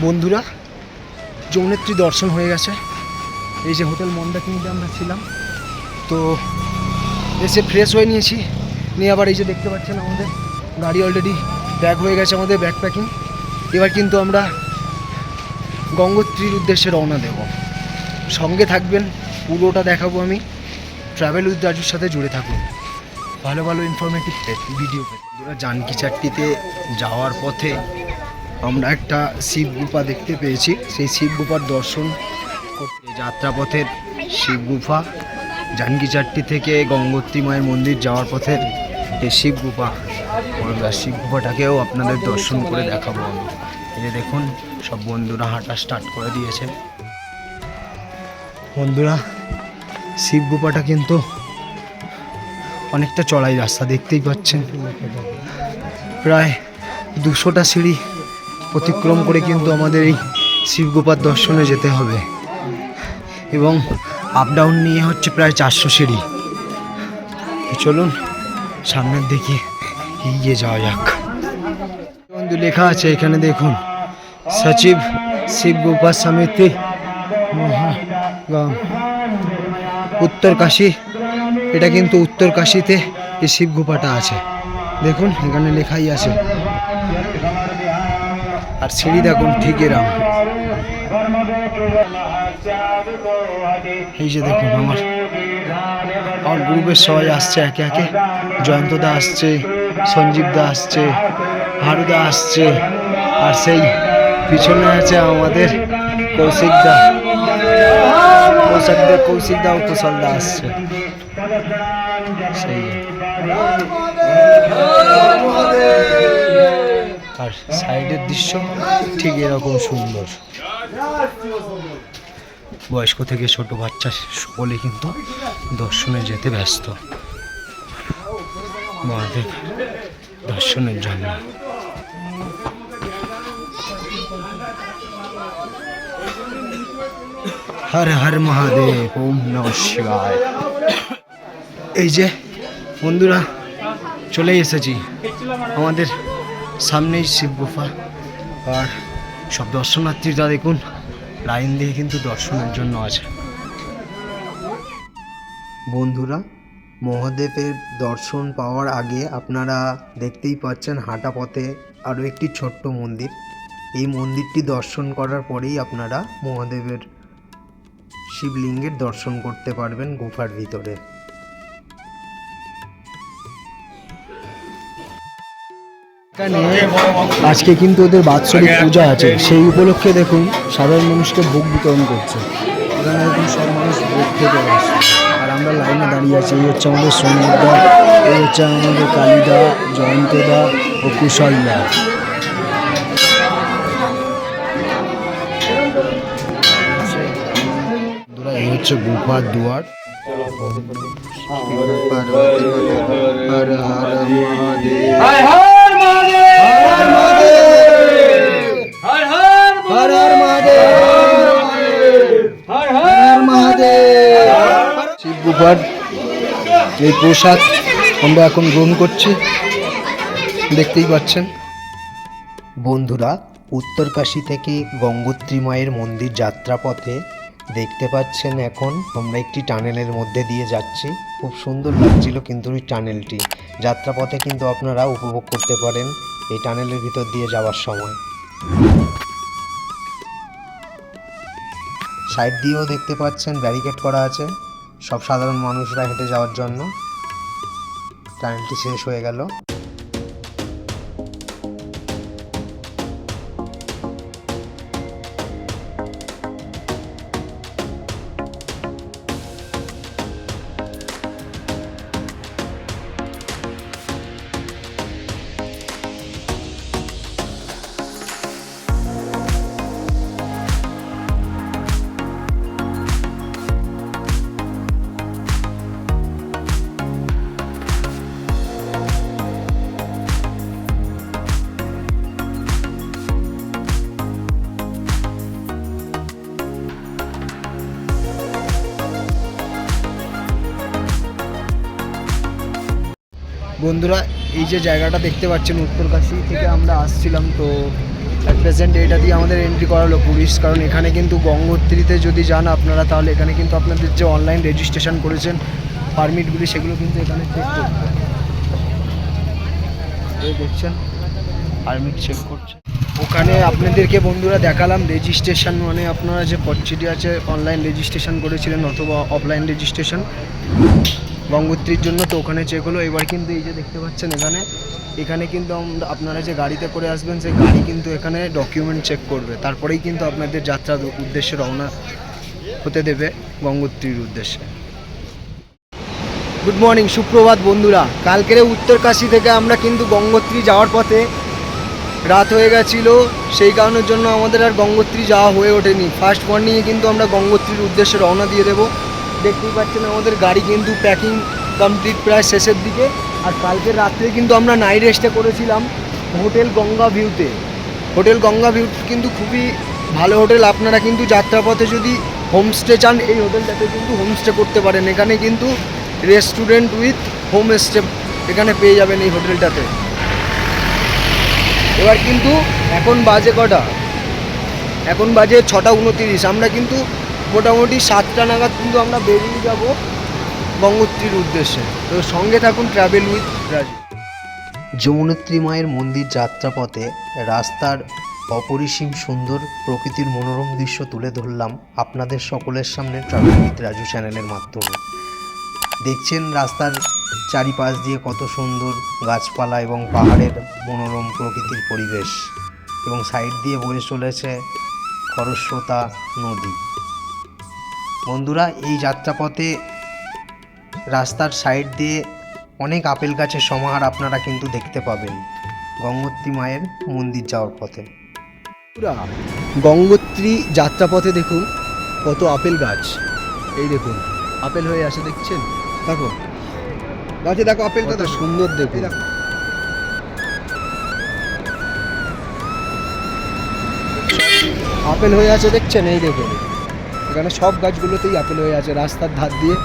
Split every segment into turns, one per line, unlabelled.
বন্ধুরা যৌনেত্রী দর্শন হয়ে গেছে। এই যে হোটেল মন্দাকিনিতে আমরা ছিলাম। তো এসে ফ্রেশ হয়ে নিয়েছি। নিয়ে আবার এই যে দেখতে পাচ্ছেন আমাদের, গাড়ি অলরেডি ব্যাগ হয়ে গেছে আমাদের ব্যাগ প্যাকিং এবার কিন্তু আমরা গঙ্গোত্রীর উদ্দেশ্যে রওনা দেব। সঙ্গে থাকবেন, পুরোটা দেখাবো আমি। ট্রাভেল উইথ রাজুর সাথে জুড়ে থাকুন। ভালো ভালো ইনফরমেটিভ ভিডিও পেতে। জানকি চাট্টিতে যাওয়ার পথে আমরা একটা শিব গুফা দেখতে পেয়েছি। সেই শিব গুফার দর্শন করতে যাত্রাপথের শিব গুফা জানকি চাট্টি থেকে গঙ্গোত্রী মায়ের মন্দির যাওয়ার পথের এই শিব গুফা। আমরা শিব গুফাটাকেও আপনাদের দর্শন করে দেখাবো এই যে দেখুন, সব বন্ধুরা হাঁটা স্টার্ট করে দিয়েছে। বন্ধুরা, শিব গুফাটা কিন্তু অনেকটা চড়াই রাস্তা দেখতেই পাচ্ছেন। প্রায় দুশোটা সিঁড়ি অতিক্রম করে কিন্তু আমাদের এই শিবগোপার দর্শনে যেতে হবে। এবং আপ ডাউন নিয়ে হচ্ছে প্রায় চারশো সিঁড়ি। চলুন, সামনের দিকে এগিয়ে যাওয়া যাক। বন্ধু লেখা আছে এখানে দেখুন, সচিব শিব গোপা সমিতি, মহাগাম। উত্তর কাশী এটা কিন্তু উত্তর কাশীতে এই শিব গুফাটা আছে। দেখুন, এখানে লেখাই আছে। আর সিঁড়ি দেখুন, ঠিক এরাম। এই যে দেখুন আমার আমার গ্রুপের সবাই আসছে একে একে। জয়ন্তদা আসছে সঞ্জীবদা আসছে হারুদা আসছে, আর সেই পিছনে আছে আমাদের কৌশিক দা। কৌশিকদা কৌশিকদা কৌশিকদা ও কুশলদা আসছে। সেই। আর সাইডের দৃশ্য ঠিক এরকম সুন্দর। বয়স্ক থেকে ছোট বাচ্চা সকলে কিন্তু দর্শনে যেতে ব্যস্ত। মহাদেব, দর্শনের জন্য। হর হর মহাদেব, ওম নম শিবায়। এই যে বন্ধুরা চলে এসেছি। আমাদের সামনেই শিব গুফা। আর সব দর্শনার্থীরা দেখুন, লাইন দিয়ে কিন্তু দর্শনের জন্য আছে। বন্ধুরা, মহাদেবের দর্শন পাওয়ার আগে আপনারা দেখতেই পাচ্ছেন হাঁটা পথে আরও একটি ছোট্ট মন্দির। এই মন্দিরটি দর্শন করার পরেই আপনারা মহাদেবের শিবলিঙ্গের দর্শন করতে পারবেন গুফার ভিতরে। আজকে কিন্তু ওদের বাৎসরিক পূজা আছে। সেই উপলক্ষে দেখুন সাধারণ মানুষকে ভোগ বিতরণ করছে। এখানে দেখুন সব মানুষ ভোগ খেতে আসছে। আর আমরা লাইনে দাঁড়িয়ে আছি। এই হচ্ছে আমাদের সঞ্জীবদা এই হচ্ছে আমাদের কালীদা জয়ন্তদা ও কুশলদা এই হচ্ছে গুফার দুয়ার। হর হর মহাদেব।
হর হর মহাদেব হর হর
হর হর মহাদেব।
হর
হর হর মহাদেব। শিব গুফার এই প্রসাদ আমরা এখন গ্রহণ করছি দেখতেই পাচ্ছেন। বন্ধুরা উত্তরকাশী থেকে গঙ্গোত্রী মায়ের মন্দির যাত্রাপথে দেখতে পাচ্ছেন এখন আমরা একটি টানেলের মধ্যে দিয়ে যাচ্ছি। খুব সুন্দর লাগছিল কিন্তু ওই টানেলটি। যাত্রাপথে কিন্তু আপনারা উপভোগ করতে পারেন এই টানেলের ভিতর দিয়ে যাওয়ার সময়। সাইড দিয়েও দেখতে পাচ্ছেন ব্যারিকেড করা আছে। সব সাধারণ মানুষরা হেঁটে যাওয়ার জন্য। টানেলটি শেষ হয়ে গেল। বন্ধুরা, এই যে জায়গাটা দেখতে পাচ্ছেন উত্তরকাশী থেকে আমরা আসছিলাম। তো একটা প্রেজেন্ট এটা দিয়ে আমাদের এন্ট্রি করালো পুলিশ কারণ এখানে কিন্তু গঙ্গোত্রীতে যদি যান আপনারা, তাহলে এখানে কিন্তু আপনাদের যে অনলাইন রেজিস্ট্রেশন করেছেন পারমিটগুলি সেগুলো কিন্তু এখানে চেক এই দেখছেন পারমিট চেক করছে। ওখানে আপনাদেরকে বন্ধুরা দেখালাম রেজিস্ট্রেশন মানে আপনারা যে পদ্ধতি আছে অনলাইন রেজিস্ট্রেশন করেছিলেন অথবা অফলাইন রেজিস্ট্রেশন গঙ্গোত্রীর জন্য তো ওখানে চেক হলো। এবার কিন্তু এই যে দেখতে পাচ্ছেন এখানে এখানে কিন্তু আপনারা যে গাড়িতে করে আসবেন, সেই গাড়ি কিন্তু এখানে ডকুমেন্ট চেক করবে। তারপরেই কিন্তু আপনাদের যাত্রার উদ্দেশ্যে রওনা হতে দেবে গঙ্গোত্রীর উদ্দেশ্যে। গুড মর্নিং সুপ্রভাত বন্ধুরা। কালকের উত্তরকাশী থেকে আমরা কিন্তু গঙ্গোত্রী যাওয়ার পথে রাত হয়ে গেছিল। সেই কারণের জন্য আমাদের আর গঙ্গোত্রী যাওয়া হয়ে ওঠেনি। ফার্স্ট মর্নিংয়ে কিন্তু আমরা গঙ্গোত্রীর উদ্দেশ্যে রওনা দিয়ে দেবো। দেখতেই পাচ্ছেন আমাদের গাড়ি কিন্তু প্যাকিং কমপ্লিট প্রায় শেষের দিকে। আর কালকের রাত্রে কিন্তু আমরা নাইট রেস্টে করেছিলাম হোটেল গঙ্গা ভিউতে হোটেল গঙ্গা ভিউ কিন্তু খুবই ভালো হোটেল। আপনারা কিন্তু যাত্রাপথে যদি হোমস্টে চান, এই হোটেলটাতে কিন্তু হোমস্টে করতে পারেন। এখানে কিন্তু রেস্টুরেন্ট উইথ হোম স্টে এখানে পেয়ে যাবেন এই হোটেলটাতে। এবার কিন্তু এখন বাজে কটা? এখন বাজে ছটা উনতিরিশ। আমরা কিন্তু মোটামুটি সাতটা নাগাদ কিন্তু আমরা বেরিয়ে যাব গঙ্গোত্রীর উদ্দেশ্যে। তো সঙ্গে থাকুন ট্রাভেল উইথ রাজু
যমুনেত্রী মায়ের মন্দির যাত্রাপথে রাস্তার অপরিসীম সুন্দর প্রকৃতির মনোরম দৃশ্য তুলে ধরলাম আপনাদের সকলের সামনে ট্রাভেল উইথ রাজু চ্যানেলের মাধ্যমে। দেখছেন রাস্তার চারিপাশ দিয়ে কত সুন্দর গাছপালা এবং পাহাড়ের মনোরম প্রকৃতির পরিবেশ। এবং সাইড দিয়ে বয়ে চলেছে খরস্রোতা নদী। বন্ধুরা এই যাত্রাপথে রাস্তার সাইড দিয়ে অনেক আপেল গাছের সমাহার আপনারা কিন্তু দেখতে পাবেন গঙ্গোত্রী মায়ের মন্দির যাওয়ার পথে।
গঙ্গোত্রী যাত্রাপথে দেখুন কত আপেল গাছ। এই দেখুন আপেল হয়ে আসে দেখছেন? দেখো গাছে দেখো আপেল তো সুন্দর দেখুন। আপেল হয়ে আছে দেখছেন? এই দেখুন। এখানে সব গাছগুলোতেই আপেল হয়ে আছে, রাস্তার ধার দিয়ে।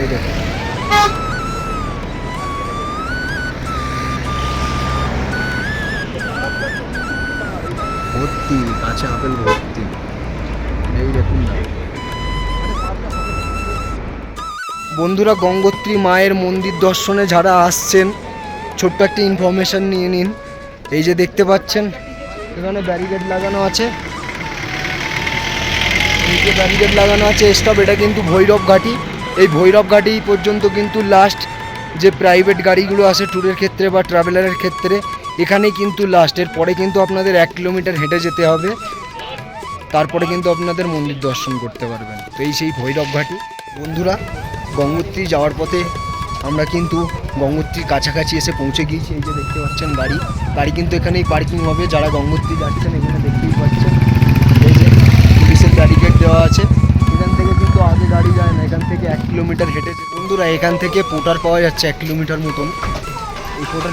এই ভর্তি গাছে আপেল ভর্তি। এই দেখুন না। বন্ধুরা, গঙ্গোত্রী মায়ের মন্দির দর্শনে যারা আসছেন, ছোট্ট একটা ইনফরমেশন নিয়ে নিন। এই যে দেখতে পাচ্ছেন, এখানে ব্যারিকেড লাগানো আছে। নিচে ব্যারিকেড লাগানো আছে স্টপ এটা কিন্তু ভৈরব ঘাটি। এই ভৈরব ঘাটি পর্যন্ত কিন্তু লাস্ট যে প্রাইভেট গাড়িগুলো আসে ট্যুরের ক্ষেত্রে বা ট্রাভেলারের ক্ষেত্রে, এখানেই কিন্তু লাস্ট এর পরে কিন্তু আপনাদের এক কিলোমিটার হেঁটে যেতে হবে। তারপরে কিন্তু আপনাদের মন্দির দর্শন করতে পারবেন। তো এই সেই ভৈরব ঘাটি। বন্ধুরা, গঙ্গোত্রী যাওয়ার পথে আমরা কিন্তু গঙ্গোত্রীর কাছাকাছি এসে পৌঁছে গিয়েছি। এই যে দেখতে পাচ্ছেন গাড়ি। গাড়ি কিন্তু এখানেই পার্কিং হবে। যারা গঙ্গোত্রী যাচ্ছেন, এখানে দেখতেই পাচ্ছেন এই যে পুলিশের ব্যারিকেড দেওয়া আছে। এখান থেকে কিন্তু আগে গাড়ি যায় না, এখান থেকে এক কিলোমিটার হেঁটে যে- বন্ধুরা, এখান থেকে পোটার পাওয়া যাচ্ছে এক কিলোমিটার মতন। এই পোটার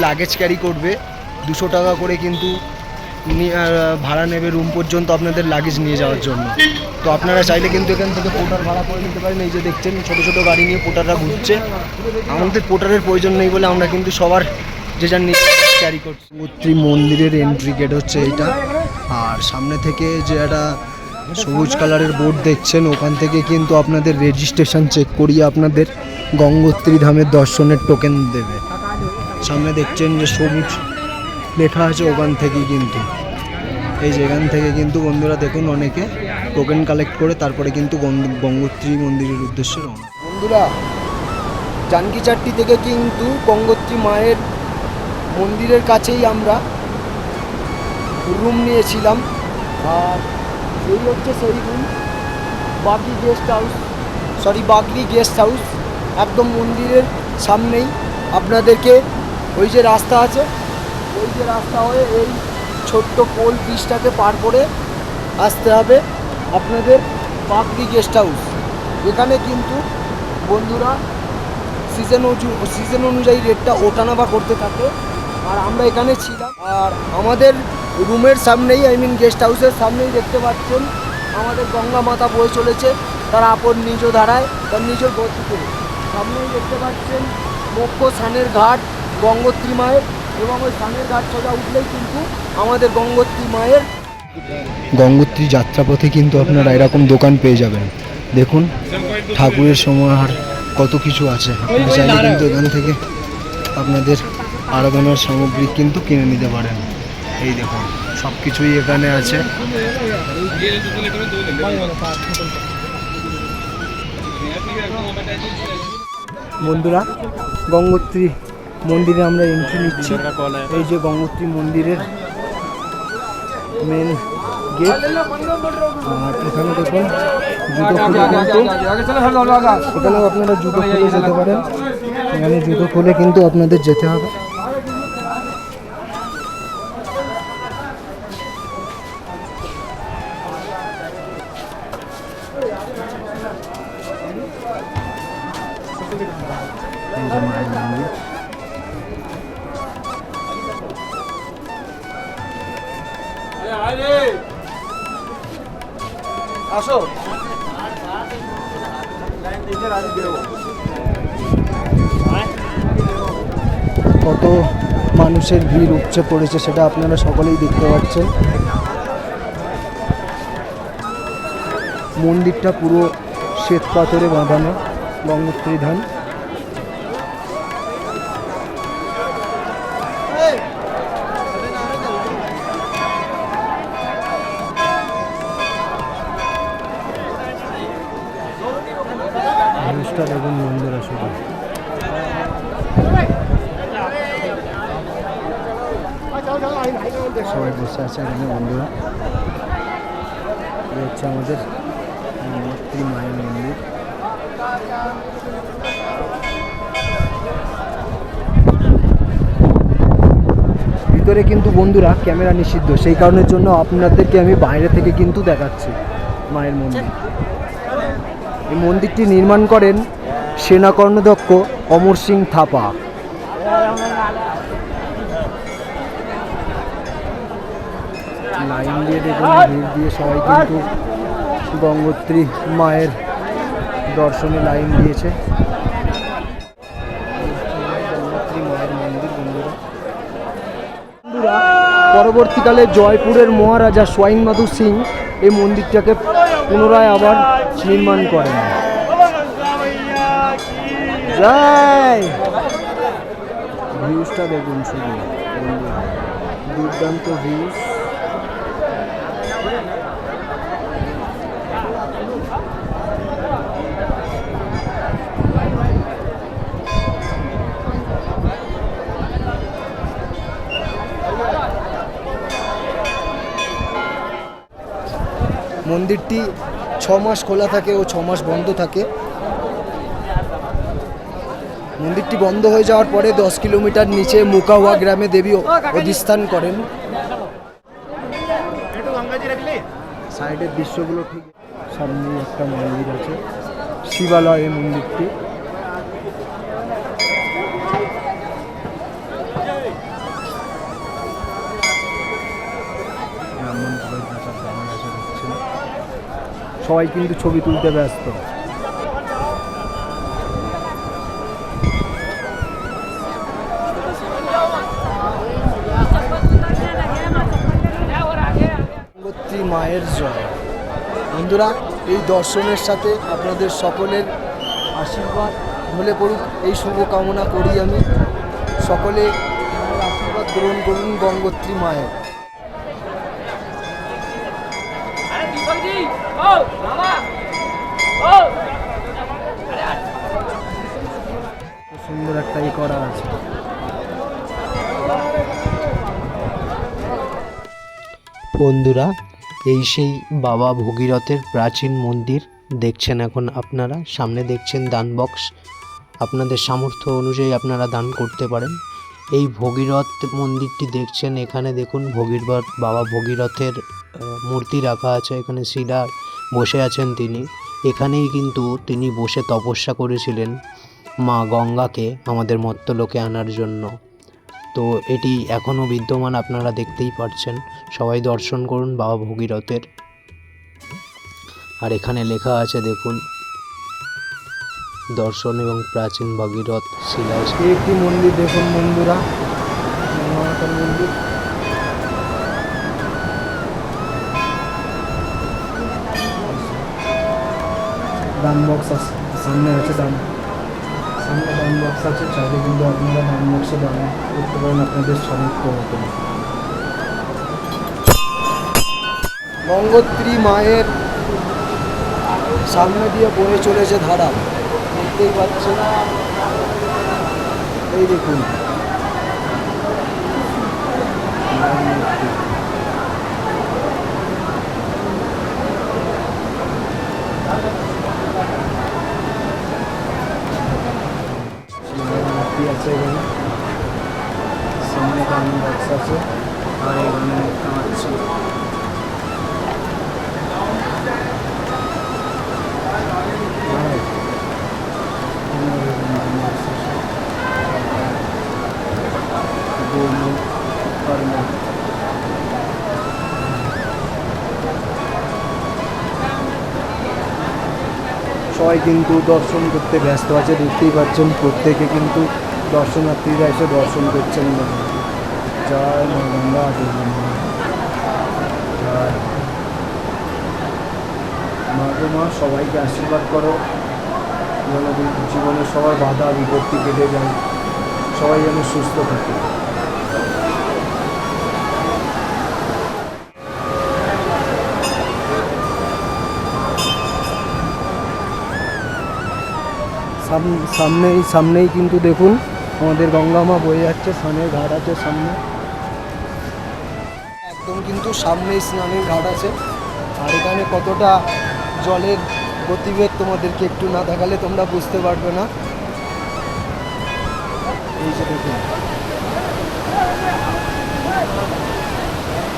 লাগেজ ক্যারি করবে। দুশো টাকা করে কিন্তু ভাড়া নেবে রুম পর্যন্ত আপনাদের লাগেজ নিয়ে যাওয়ার জন্য। তো আপনারা চাইলে কিন্তু এখান থেকে পোটার ভাড়া করে নিতে পারেন। এই যে দেখছেন, ছোট ছোট গাড়ি নিয়ে পোটাররা ঘুরছে। আমাদের পোটারের প্রয়োজন নেই বলে আমরা কিন্তু সবার যে যার নিজে ক্যারি করছি। মন্দিরের এন্ট্রি গেট হচ্ছে এইটা। আর সামনে থেকে যে একটা সবুজ কালারের বোর্ড দেখছেন। ওখান থেকে কিন্তু আপনাদের রেজিস্ট্রেশন চেক করিয়ে আপনাদের গঙ্গোত্রী ধামের দর্শনের টোকেন দেবে। সামনে দেখছেন যে সবুজ লেখা আছে ওখান থেকেই কিন্তু। এই যেখান থেকে কিন্তু বন্ধুরা দেখুন অনেকে টোকেন কালেক্ট করে তারপরে কিন্তু গঙ্গোত্রী মন্দিরের উদ্দেশ্যে রওনা। বন্ধুরা, জানকি চাট্টি থেকে কিন্তু গঙ্গোত্রী মায়ের মন্দিরের কাছেই আমরা রুম নিয়েছিলাম। আর এই হচ্ছে সেই room Bagli guest house. Sorry Bagli guest house. একদম মন্দিরের সামনেই আপনাদেরকে ওই যে রাস্তা আছে, ওই যে রাস্তা হয়ে এই ছোট্ট পোল ব্রিজটাকে পার করে আসতে হবে আপনাদের বাগলি গেস্ট হাউস। এখানে কিন্তু বন্ধুরা সিজন সিজন অনুযায়ী রেটটা ওঠানামা করতে থাকে। আর আমরা এখানে ছিলাম। আর আমাদের রুমের সামনেই আই মিন গেস্ট হাউসের সামনেই দেখতে পাচ্ছেন, আমাদের গঙ্গা মাতা বয়ে চলেছে, তার আপন নিজ ধারায়, তার নিজ গতিতে। সামনেই দেখতে পাচ্ছেন মুখ্য স্নানের ঘাট, গঙ্গোত্রী মায়ের, এবং ওই সামনের ঘাট সোজা উঠলেই কিন্তু আমাদের গঙ্গোত্রী মায়ের গঙ্গোত্রী যাত্রাপথে কিন্তু আপনারা এরকম দোকান পেয়ে যাবেন। দেখুন, ঠাকুরের সমাহার কত কিছু আছে। চাইলে কিন্তু এখান থেকে আপনাদের আরাধনার সামগ্রী কিন্তু কিনে নিতে পারেন। এই দেখুন সব কিছুই এখানে আছে। বন্ধুরা, গঙ্গোত্রী মন্দিরে আমরা এন্ট্রি নিচ্ছি। এই যে গঙ্গোত্রী মন্দিরের মেন গেট এখানে দেখুন, জুতো খুলে এখানেও আপনারা জুতো খুলে যেতে পারেন। এখানে জুতো খুলে কিন্তু আপনাদের যেতে হবে। উপচে পড়েছে সেটা আপনারা সকলেই দেখতে পাচ্ছেন। মন্দিরটা পুরো শ্বেত পাথরে বাঁধানো গঙ্গোত্রী ধান আছে এখানে বন্ধুরা। এই হচ্ছে আমাদের মূর্তি মায়ের মন্দির। ভিতরে কিন্তু বন্ধুরা ক্যামেরা নিষিদ্ধ, সেই কারণের জন্য আপনাদেরকে আমি বাইরে থেকে কিন্তু দেখাচ্ছি মায়ের মন্দির। এই মন্দিরটি নির্মাণ করেন সেনা কর্ণদক্ষ অমর সিং থাপা। লাইন দিয়ে দেখুন, ভিড় দিয়ে সবাই কিন্তু গঙ্গোত্রী মায়ের দর্শনে লাইন দিয়েছে। পরবর্তীকালে জয়পুরের মহারাজা সোয়াইন মাধু সিং এই মন্দিরটাকে পুনরায় আবার নির্মাণ করেন। দেখুন শুধু দুর্দান্ত ভিউজ। মন্দিরটি ছ মাস খোলা থাকে ও ছ মাস বন্ধ থাকে। মন্দিরটি বন্ধ হয়ে যাওয়ার পরে দশ কিলোমিটার নিচে মুকাওয়া গ্রামে দেবী অধিস্থান করেন। সাইডের দৃশ্যগুলো ঠিক সামনে একটা মন্দির আছে। শিবালয় এই মন্দিরটি। সবাই কিন্তু ছবি তুলতে ব্যস্ত। মায়ের জয়। বন্ধুরা, এই দর্শনের সাথে আপনাদের সকলের আশীর্বাদ ঢলে পড়ুক। এই শুভ কামনা করি আমি। সকলে আশীর্বাদ গ্রহণ করুন গঙ্গোত্রী মায়ের
আরে দীপকজি ও মামা ও
খুব সুন্দর একটা ই করা আছে।
বন্ধুরা, এই সেই বাবা ভগীরথের প্রাচীন মন্দির দেখছেন এখন আপনারা। সামনে দেখছেন দান বক্স। আপনাদের সামর্থ্য অনুযায়ী আপনারা দান করতে পারেন। এই ভগীরথ মন্দিরটি দেখছেন, এখানে দেখুন ভগীরথ, বাবা ভগীরথের মূর্তি রাখা আছে। এখানে শিলা বসে আছেন তিনি। এখানেই কিন্তু তিনি বসে তপস্যা করেছিলেন মা গঙ্গাকে, আমাদের মর্তলোকে আনার জন্য। তো এটি এখনও বিদ্যমান, আপনারা দেখতেই পাচ্ছেন সবাই দর্শন করুন বাবা ভগীরথের। আর এখানে লেখা আছে, দেখুন, দর্শন এবং প্রাচীন ভগীরথ শিলায়।
একটি মন্দির, দেখুন বন্ধুরা। মন্দির। দান বক্স আছে। সামনে আছে দান সামনে দান বক্স আছে, চাইলে কিন্তু আপনারা দান বক্সে দান করতে পারেন, আপনাদের সামর্থ্য মতো গঙ্গোত্রী মায়ের সামনে দিয়ে বয়ে চলেছে ধারা। দেখতেই পাচ্ছেন। এই দেখুন। কিন্তু দর্শন করতে ব্যস্ত আছে, দেখতেই পাচ্ছেন প্রত্যেকে কিন্তু দর্শনার্থীরা এসে দর্শন করছেন। জয় গঙ্গা। জয় মা, সবাইকে আশীর্বাদ করো। যেন জীবনে সবার বাধা বিপত্তি কেটে যায়, সবাই যেন সুস্থ থাকে। সামনেই সামনেই কিন্তু দেখুন, আমাদের গঙ্গামা বয়ে যাচ্ছে, স্নানের ঘাট আছে সামনে। একদম কিন্তু সামনেই স্নানের ঘাট আছে। আর এখানে কতটা জলের গতিবেগ তোমাদেরকে একটু না দেখালে তোমরা বুঝতে পারবে না। এই যে দেখুন।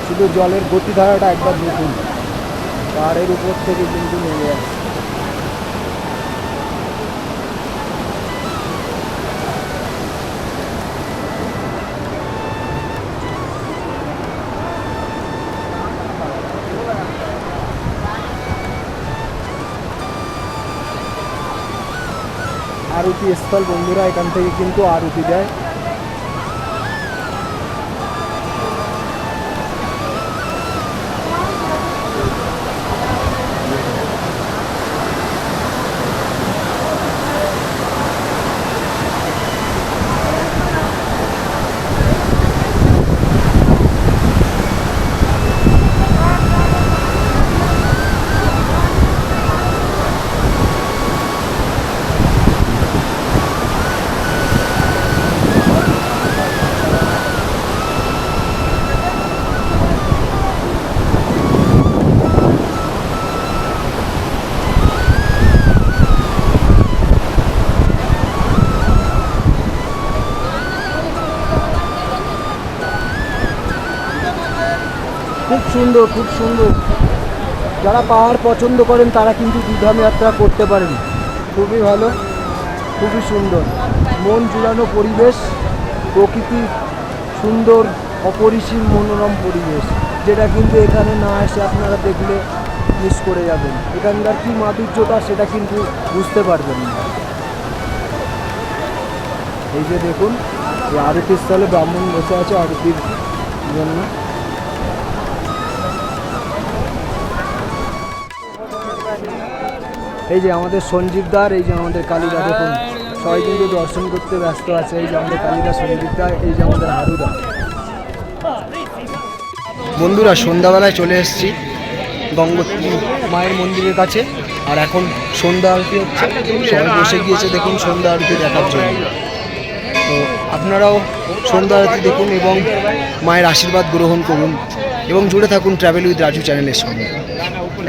শুধু জলের গতিধারাটা একবার দেখুন। পাহাড়ের উপর থেকে কিন্তু নেমে যাচ্ছে আরতি স্থল বন্ধুরা এখান থেকে কিন্তু আরতি দেয় সুন্দর, খুব সুন্দর। যারা পাহাড় পছন্দ করেন, তারা কিন্তু দুধাম যাত্রা করতে পারেন। খুবই ভালো, খুবই সুন্দর। মন জুড়ানো পরিবেশ, প্রকৃতি সুন্দর, অপরিসীম মনোরম পরিবেশ, যেটা কিন্তু এখানে না এসে আপনারা দেখলে মিস করে যাবেন। এখানকার কী মাধুর্যতা, সেটা কিন্তু বুঝতে পারবেন না। এই যে দেখুন, এই আরতির স্থলে ব্রাহ্মণ বসে আছে আরতির জন্য। এই যে আমাদের সঞ্জীবদার এই যে আমাদের কালীদা, দেখুন, সবাই কিন্তু দর্শন করতে ব্যস্ত আছে। এই যে আমাদের কালীদা সঞ্জীবদা এই যে আমাদের হারুদা। বন্ধুরা, সন্ধ্যাবেলায় চলে এসেছি গঙ্গোত্রী মায়ের মন্দিরের কাছে। আর এখন সন্ধ্যা আরতি হচ্ছে। সবাই বসে গিয়েছে দেখুন সন্ধ্যা আরতি দেখার জন্য। তো আপনারাও সন্ধ্যা আরতি দেখুন এবং মায়ের আশীর্বাদ গ্রহণ করুন। এবং জুড়ে থাকুন ট্রাভেল উইথ রাজু চ্যানেলের সঙ্গে।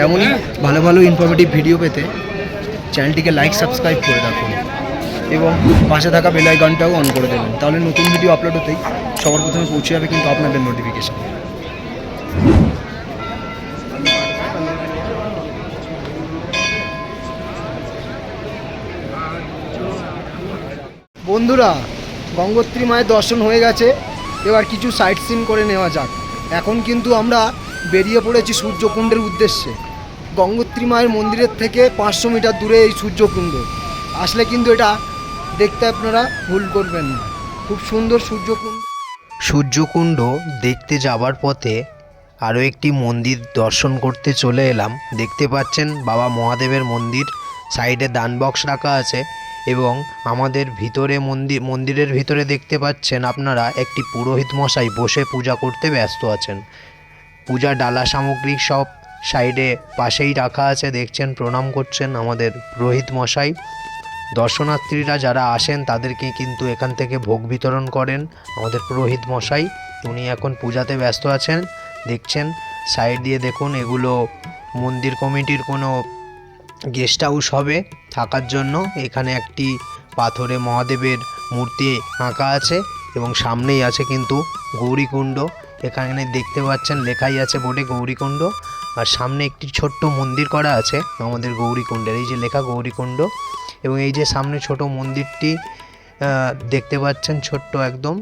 এমনই ভালো ভালো ইনফরমেটিভ ভিডিও পেতে চ্যানেলটিকে লাইক সাবস্ক্রাইব করে রাখুন এবং পাশে থাকা বেল আইকনটাও অন করে দেবেন। তাহলে নতুন ভিডিও আপলোড হতেই সবার প্রথমে পৌঁছে যাবে কিন্তু আপনাদের নোটিফিকেশন বন্ধুরা, গঙ্গোত্রী মায়ের দর্শন হয়ে গেছে। এবার কিছু সাইট সিন করে নেওয়া যাক। এখন কিন্তু আমরা বেরিয়ে পড়েছি সূর্যকুণ্ডের উদ্দেশ্যে। গঙ্গোত্রী মায়ের মন্দিরের থেকে পাঁচশো মিটার দূরে এই সূর্যকুণ্ড। আসলে কিন্তু এটা দেখতে আপনারা ভুল করবেন না। খুব সুন্দর সূর্যকুণ্ড।
সূর্যকুণ্ড দেখতে যাবার পথে আরও একটি মন্দির দর্শন করতে চলে এলাম। দেখতে পাচ্ছেন বাবা মহাদেবের মন্দির, সাইডে দান বক্স রাখা আছে এবং আমাদের ভিতরে মন্দির, মন্দিরের ভিতরে দেখতে পাচ্ছেন আপনারা একটি পুরোহিত মশাই বসে পূজা করতে ব্যস্ত আছেন। পূজা, ডালা সামগ্রী সব সাইডে পাশেই রাখা আছে, দেখছেন, প্রণাম করছেন আমাদের রোহিত মশাই। দর্শনার্থীরা যারা আসেন, তাদেরকে কিন্তু এখান থেকে ভোগ বিতরণ করেন আমাদের পুরোহিত মশাই। উনি এখন পূজাতে ব্যস্ত আছেন। দেখছেন, সাইড দিয়ে দেখুন, এগুলো মন্দির কমিটির কোনো গেস্ট হাউস হবে থাকার জন্য। এখানে একটি পাথরে মহাদেবের মূর্তি আঁকা আছে এবং সামনেই আছে কিন্তু গৌরীকুণ্ড। এখানে দেখতে পাচ্ছেন, লেখাই আছে বোর্ডে গৌরীকুণ্ড। আর সামনে একটি ছোট্ট মন্দির করা আছে আমাদের গৌরীকুণ্ডের, এই যে লেখা গৌরীকুণ্ড। এবং এই যে সামনে ছোট মন্দিরটি দেখতে পাচ্ছেন ছোট্ট একদম।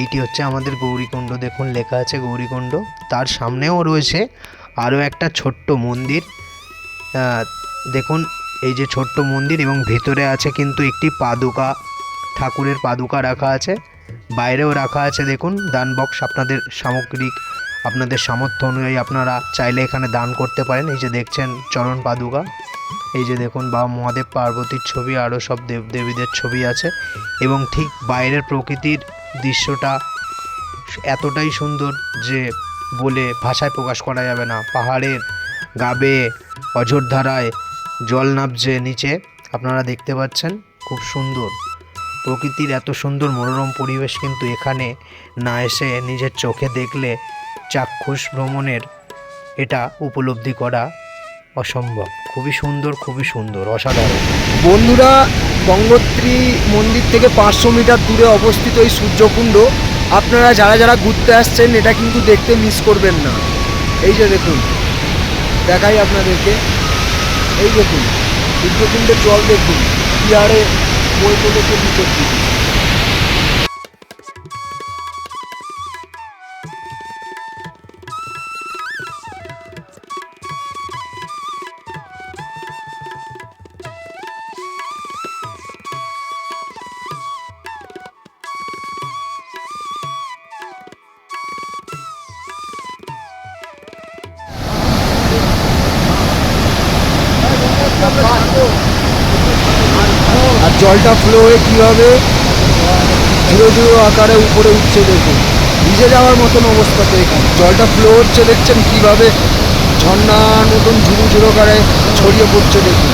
এইটি হচ্ছে আমাদের গৌরীকুণ্ড, দেখুন লেখা আছে গৌরীকুণ্ড। তার সামনেও রয়েছে আরও একটা ছোট্ট মন্দির। দেখুন এই যে ছোট্ট মন্দির এবং ভেতরে আছে কিন্তু একটি পাদুকা, ঠাকুরের পাদুকা রাখা আছে। বাইরেও রাখা আছে, দেখুন দান বক্স আপনাদের সামগ্রিক আপনাদের সামর্থ্য অনুযায়ী আপনারা চাইলে এখানে দান করতে পারেন। এই যে দেখছেন চরণ পাদুকা। এই যে দেখুন বা মহাদেব পার্বতীর ছবি আরও সব দেব দেবীদের ছবি আছে। এবং ঠিক বাইরের প্রকৃতির দৃশ্যটা এতটাই সুন্দর যে বলে ভাষায় প্রকাশ করা যাবে না। পাহাড়ের গাবে অযোধ্যারায় জল নামছে নিচে। আপনারা দেখতে পাচ্ছেন খুব সুন্দর। প্রকৃতির এত সুন্দর মনোরম পরিবেশ কিন্তু এখানে না এসে নিজের চোখে দেখলে চাক্ষুষ ভ্রমণের এটা উপলব্ধি করা অসম্ভব। খুবই সুন্দর খুবই সুন্দর, অসাধারণ।
বন্ধুরা, গঙ্গোত্রী মন্দির থেকে পাঁচশো মিটার দূরে অবস্থিত এই সূর্যকুণ্ড, আপনারা যারা যারা ঘুরতে আসছেন, এটা কিন্তু দেখতে মিস করবেন না। এই যে দেখুন, দেখাই আপনাদেরকে। এই দেখুন, সূর্যকুণ্ডের জল দেখুন পিয়ারে বই চলেছে নিচের দিকে। উঠছে দেখুন। ভিজে যাওয়ার মতন অবস্থাতে এখানে। জলটা ফ্লো হচ্ছে, দেখছেন কীভাবে? ঝর্ণার মতন ঝুড়ো ঝুড়ো করে ছড়িয়ে পড়ছে, দেখুন।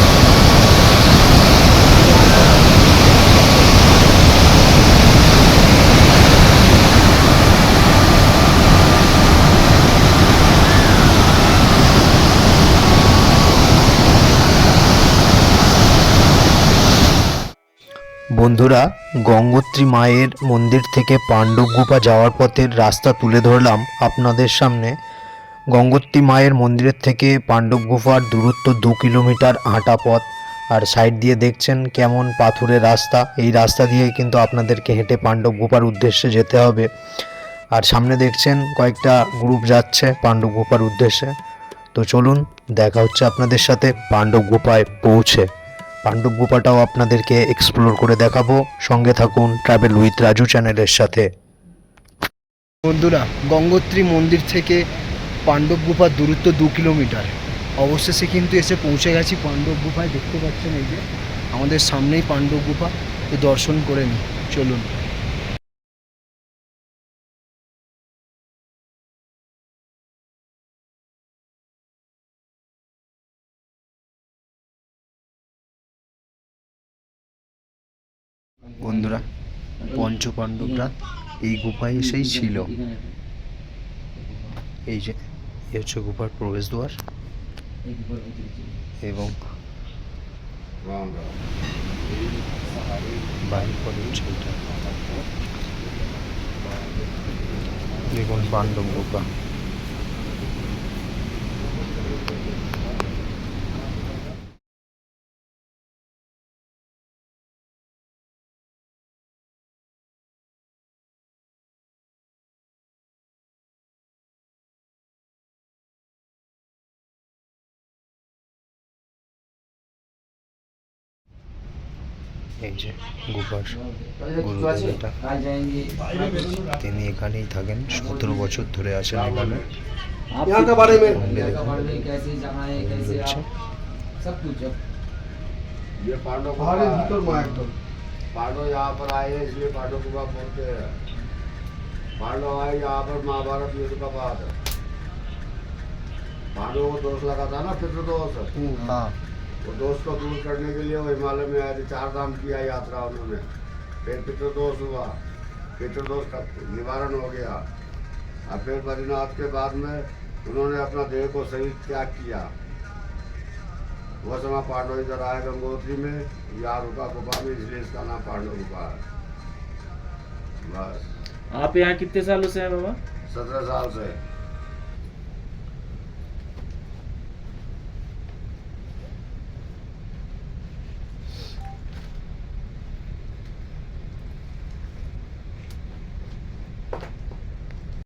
বন্ধুরা, গঙ্গোত্রী মায়ের মন্দির থেকে পাণ্ডব গুফা যাওয়ার পথের রাস্তা তুলে ধরলাম আপনাদের সামনে। গঙ্গোত্রী মায়ের মন্দিরের থেকে পাণ্ডব গুফার দূরত্ব দু কিলোমিটার হাঁটা পথ। আর সাইড দিয়ে দেখছেন কেমন পাথুরের রাস্তা। এই রাস্তা দিয়ে কিন্তু আপনাদেরকে হেঁটে পাণ্ডব গুফার উদ্দেশ্যে যেতে হবে। আর সামনে দেখছেন কয়েকটা গ্রুপ যাচ্ছে পাণ্ডব গুফার উদ্দেশ্যে। তো চলুন, দেখা হচ্ছে আপনাদের সাথে পাণ্ডব গুফায় পৌঁছে। পাণ্ডব গুপাটাও আপনাদেরকে এক্সপ্লোর করে দেখাবো। সঙ্গে থাকুন ট্রাভেল উইথ রাজু চ্যানেলের সাথে।
বন্ধুরা, গঙ্গোত্রী মন্দির থেকে পাণ্ডব গুপার দূরত্ব দু কিলোমিটার। অবশেষে কিন্তু এসে পৌঁছে গেছি পাণ্ডব গুফায় দেখতে পাচ্ছেন এই যে, আমাদের সামনেই পাণ্ডব গুফা তো দর্শন করে নিই। চলুন। পঞ্চপাণ্ডবরা এই গুফায় এসেই ছিল। এই যে, এ হচ্ছে গুফার প্রবেশদ্বার এবং দেখুন পাণ্ডব গুফা। গুপার গুরুদেব এটা
आ जाएंगे
তিনি এখানেই থাকেন সতেরো বছর ধরে আছেন এখানে
यहाँ का बारे में
मुंडे
यहाँ का
देखो।
बारे में कैसे जहाँ है कैसे
अच्छा।
आप सब कुछ अब
ये पांडव
पहाड़ी भीतर में एकदम
पांडव यहाँ पर आए हैं इसलिए पांडव गुफा बोलते हैं पांडव आए यहाँ पर महाभारत युद्ध का बाद पांडवों को दोष लगा था ना पितृदोष वो दोष को दूर करने के लिए वो हिमालय में आए थे चार धाम किया यात्रा उन्होंने। फिर पितृदोष हुआ। पितृदोष का निवारण हो गया। और फिर बद्रीनाथ के बाद में उन्होंने अपना देह को सही त्याग किया। वो समय पांडव इधर आए गंगोत्री में यहाँ रुका गुफा में इसलिए इसका नाम पांडव गुफा है। बस।
आप यहाँ कितने सालों से हैं बाबा?
सत्रह साल से।